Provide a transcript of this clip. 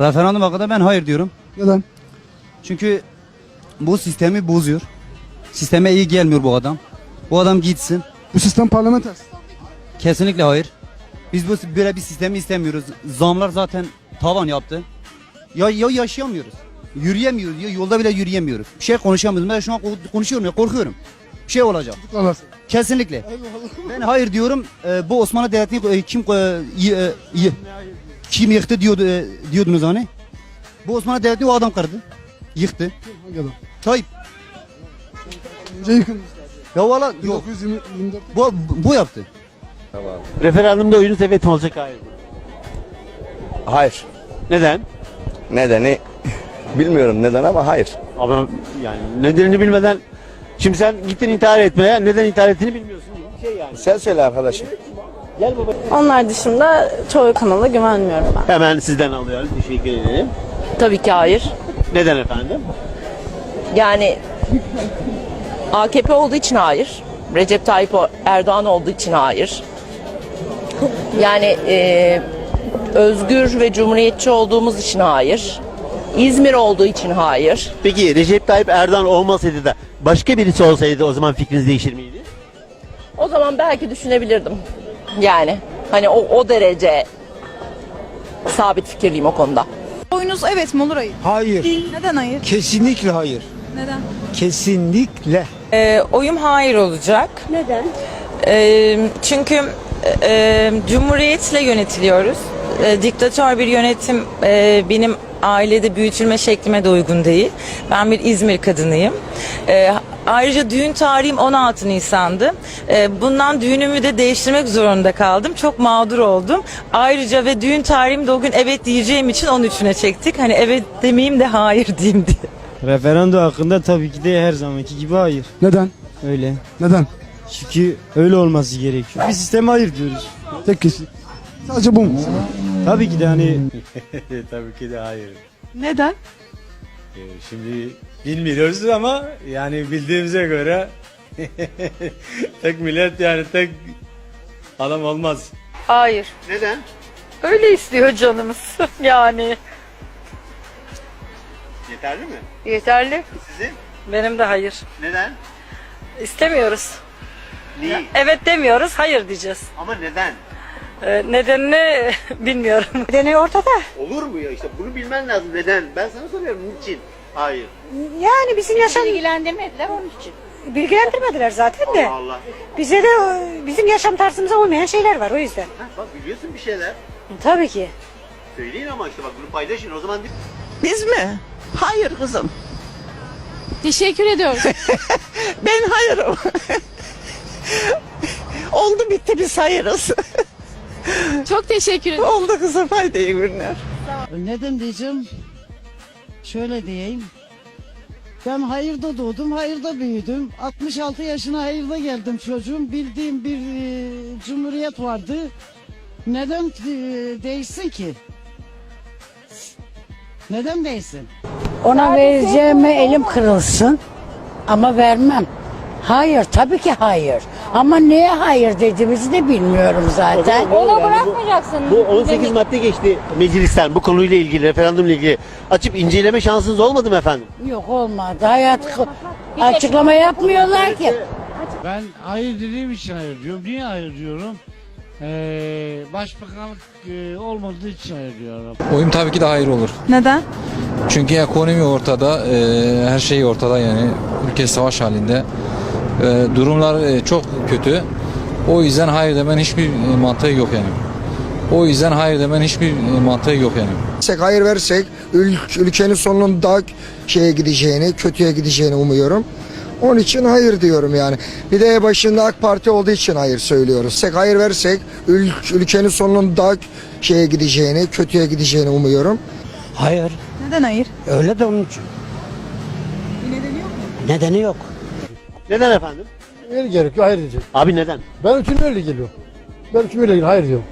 Referanduma kadar ben hayır diyorum. Neden? Çünkü bu sistemi bozuyor. Sisteme iyi gelmiyor bu adam. Bu adam gitsin. Bu sistem parlamenter. Kesinlikle hayır. Biz bu böyle bir sistemi istemiyoruz. Zamlar zaten tavan yaptı. Ya, ya yaşayamıyoruz. Yürüyemiyoruz. Ya yolda bile yürüyemiyoruz. Bir şey konuşamıyoruz. Ben şu an ko- konuşuyorum ya korkuyorum. Bir şey olacak. Kesinlikle. Ben hayır diyorum. Ee, bu Osmanlı Devleti'ni e, kim e, e, y- kim yıktı diyordu e, diyordunuz hani. Bu Osmanlı Devleti'ni o adam kırdı. Yıktı. Hangi adam? Tayyip. Önce yıkın. Ya valla yok. 1924. Bu, bu yaptı. Referandumda oyunuz evet mi olacak hayır mı? Hayır. Neden? Nedeni bilmiyorum neden ama hayır. Ama yani nedenini bilmeden Şimdi sen gittin intihar etmeye neden intihar ettiğini bilmiyorsun. Bir şey yani. Sen söyle arkadaşım. Onlar dışında çoğu kanala güvenmiyorum ben. Hemen sizden alıyoruz. Teşekkür ederim. Tabii ki hayır. Neden efendim? Yani AKP olduğu için hayır. Recep Tayyip Erdoğan olduğu için hayır. Yani e, özgür ve cumhuriyetçi olduğumuz için hayır. İzmir olduğu için hayır. Peki Recep Tayyip Erdoğan olmasaydı da başka birisi olsaydı o zaman fikriniz değişir miydi? O zaman belki düşünebilirdim. Yani hani o, o derece sabit fikirliyim o konuda. Oyunuz evet mi olur hayır? Hayır. Neden hayır? Kesinlikle hayır. Neden? Kesinlikle. Ee, oyum hayır olacak. Neden? çünkü e, cumhuriyetle yönetiliyoruz. E, diktatör bir yönetim e, benim ailede büyütülme şeklime de uygun değil. Ben bir İzmir kadınıyım. E, ayrıca düğün tarihim 16 Nisan'dı. E, bundan düğünümü de değiştirmek zorunda kaldım. Çok mağdur oldum. Ayrıca ve düğün tarihim de o gün evet diyeceğim için 13'üne çektik. Hani evet demeyeyim de hayır diyeyim diye. Referandum hakkında tabii ki de her zamanki gibi hayır. Neden? Öyle. Neden? Çünkü öyle olması gerekiyor. Bir sisteme hayır diyoruz. Tek kişi. Sadece bu mu? Tabii ki de hani Tabii ki de hayır. Neden? Ee, Şimdi bilmiyoruz ama yani bildiğimize göre tek millet yani tek adam olmaz. Hayır. Neden? Öyle istiyor canımız. yani Yeterli mi? yeterli. Sizin? Benim de hayır. Neden? İstemiyoruz. Niye? Evet demiyoruz, hayır diyeceğiz. Ama neden? Ee, nedenini bilmiyorum. Nedeni ortada. Olur mu ya işte bunu bilmen lazım neden? Ben sana soruyorum niçin? Hayır. Yani bizim yaşam İlgilendirmediler onun için. bilgilendirmediler zaten de. Allah Allah. Bize de e, bizim yaşam tarzımıza uymayan şeyler var o yüzden. Ha, bak biliyorsun bir şeyler. Tabii ki. Söyleyin ama işte bak bunu paylaşın o zaman Biz mi? Hayır kızım. Teşekkür ediyorum. Ben hayırım. Oldu bitti biz hayırız. Çok teşekkür ederim. Oldu kızım haydi iyi günler. Neden diyeceğim? Şöyle diyeyim. Ben hayırda doğdum, hayırda büyüdüm. 66 yaşına hayırda geldim çocuğum. Bildiğim bir e, cumhuriyet vardı. Neden e, değişsin ki? Neden değişsin? Ona vereceğime elim kırılsın ama vermem. Hayır tabii ki hayır. Ama neye hayır dediğimizi de bilmiyorum zaten. Ona bırakmayacaksın. Bu, bu 18 madde geçti meclisten bu konuyla ilgili referandumla ilgili. Açıp inceleme şansınız olmadı mı efendim? Yok olmadı. Hayat açıklama yapmıyorlar ki. ben hayır dediğim için hayır diyorum. Niye hayır diyorum? Ee, başbakanlık e, olmadığı için hayır diyorum. Oyum tabii ki de hayır olur. Neden? Çünkü ekonomi ortada, e, her şey ortada yani. Ülke savaş halinde. E, durumlar e, çok kötü. O yüzden hayır demen hiçbir e, mantığı yok yani. O yüzden hayır demen hiçbir e, mantığı yok yani. Hayır versek ül- ülkenin sonunun daha şeye gideceğini, kötüye gideceğini umuyorum. Onun için hayır diyorum yani. Bir de başında AK Parti olduğu için hayır söylüyoruz. Sek hayır versek ül- ülkenin sonunun daha şeye gideceğini, kötüye gideceğini umuyorum. Hayır. Neden hayır? Öyle de onun için. nedeni yok mu? Nedeni yok. Neden efendim? Öyle gerekiyor hayır diyecek. Abi neden? Ben üçün öyle geliyor. Ben üçün öyle geliyor hayır diyorum.